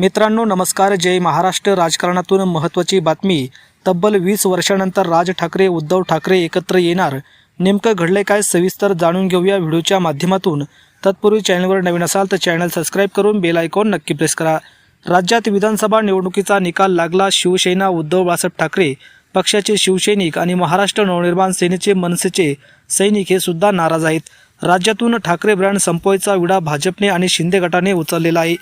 मित्रांनो नमस्कार. जय महाराष्ट्र. राजकारणातून महत्त्वाची बातमी. तब्बल वीस वर्षानंतर राज ठाकरे उद्धव ठाकरे एकत्र येणार. नेमकं घडलंय काय सविस्तर जाणून घेऊया व्हिडिओच्या माध्यमातून. तत्पूर्वी चॅनलवर नवीन असाल तर चॅनल सबस्क्राईब करून बेल आयकॉन नक्की प्रेस करा. राज्यात विधानसभा निवडणुकीचा निकाल लागला. शिवसेना उद्धव बाळासाहेब ठाकरे पक्षाचे शिवसैनिक आणि महाराष्ट्र नवनिर्माण सेनेचे मनसेचे सैनिक हे सुद्धा नाराज आहेत. राज्यातून ठाकरे ब्रँड संपवायचा विडा भाजपने आणि शिंदे गटाने उचललेला आहे.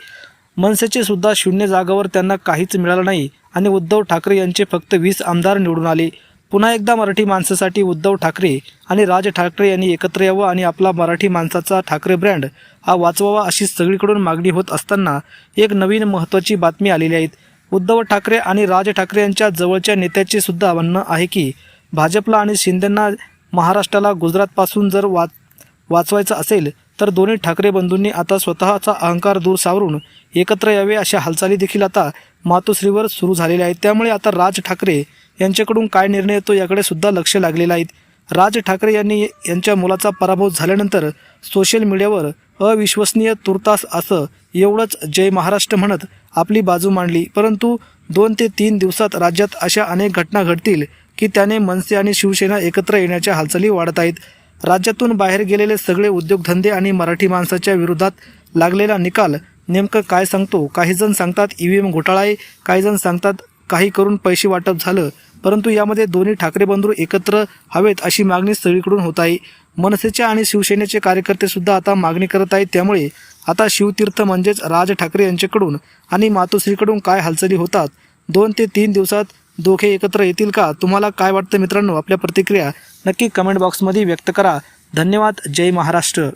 मनसेचे सुद्धा शून्य जागावर त्यांना काहीच मिळालं नाही आणि उद्धव ठाकरे यांचे फक्त वीस आमदार निवडून आले. पुन्हा एकदा मराठी माणसासाठी उद्धव ठाकरे आणि राज ठाकरे यांनी एकत्र यावं आणि आपला मराठी माणसाचा ठाकरे ब्रँड हा वाचवावा अशी सगळीकडून मागणी होत असताना एक नवीन महत्त्वाची बातमी आलेली आहे. उद्धव ठाकरे आणि राज ठाकरे यांच्या जवळच्या नेत्याचे सुद्धा म्हणणं आहे की भाजपला आणि शिंदेंना महाराष्ट्राला गुजरातपासून जर वाच वाचवायचं असेल तर दोन्ही ठाकरे बंधूंनी आता स्वतःचा अहंकार दूर सावरून एकत्र यावे अशा हालचाली देखील आता मातोश्रीवर सुरू झालेल्या आहेत. त्यामुळे आता राज ठाकरे यांच्याकडून काय निर्णय येतो याकडे सुद्धा लक्ष लागलेलं आहे. राज ठाकरे यांनी यांच्या मुलाचा पराभव झाल्यानंतर सोशल मीडियावर अविश्वसनीय तुर्तास असं एवढंच जय महाराष्ट्र म्हणत आपली बाजू मांडली. परंतु दोन ते तीन दिवसात राज्यात अशा अनेक घटना घडतील की त्याने मनसे आणि शिवसेना एकत्र येण्याच्या हालचाली वाढत आहेत. राज्यातून बाहेर गेलेले सगळे उद्योगधंदे आणि मराठी माणसाच्या विरोधात लागलेला निकाल नेमकं काय सांगतो? काही जण सांगतात ई व्ही एम घोटाळा आहे. काही जण सांगतात काही करून पैसे वाटप झालं. परंतु यामध्ये दोन्ही ठाकरे बंधू एकत्र हवेत अशी मागणी सगळीकडून होत आहे. मनसेच्या आणि शिवसेनेचे कार्यकर्ते सुद्धा आता मागणी करत आहेत. त्यामुळे आता शिवतीर्थ म्हणजेच राज ठाकरे यांच्याकडून आणि मातोश्रीकडून काय हालचाली होतात? दोन ते तीन दिवसात दोघे एकत्र येतील का? तुम्हाला काय वाटतं मित्रांनो? आपल्या प्रतिक्रिया नक्की कमेंट बॉक्समध्ये व्यक्त करा. धन्यवाद. जय महाराष्ट्र.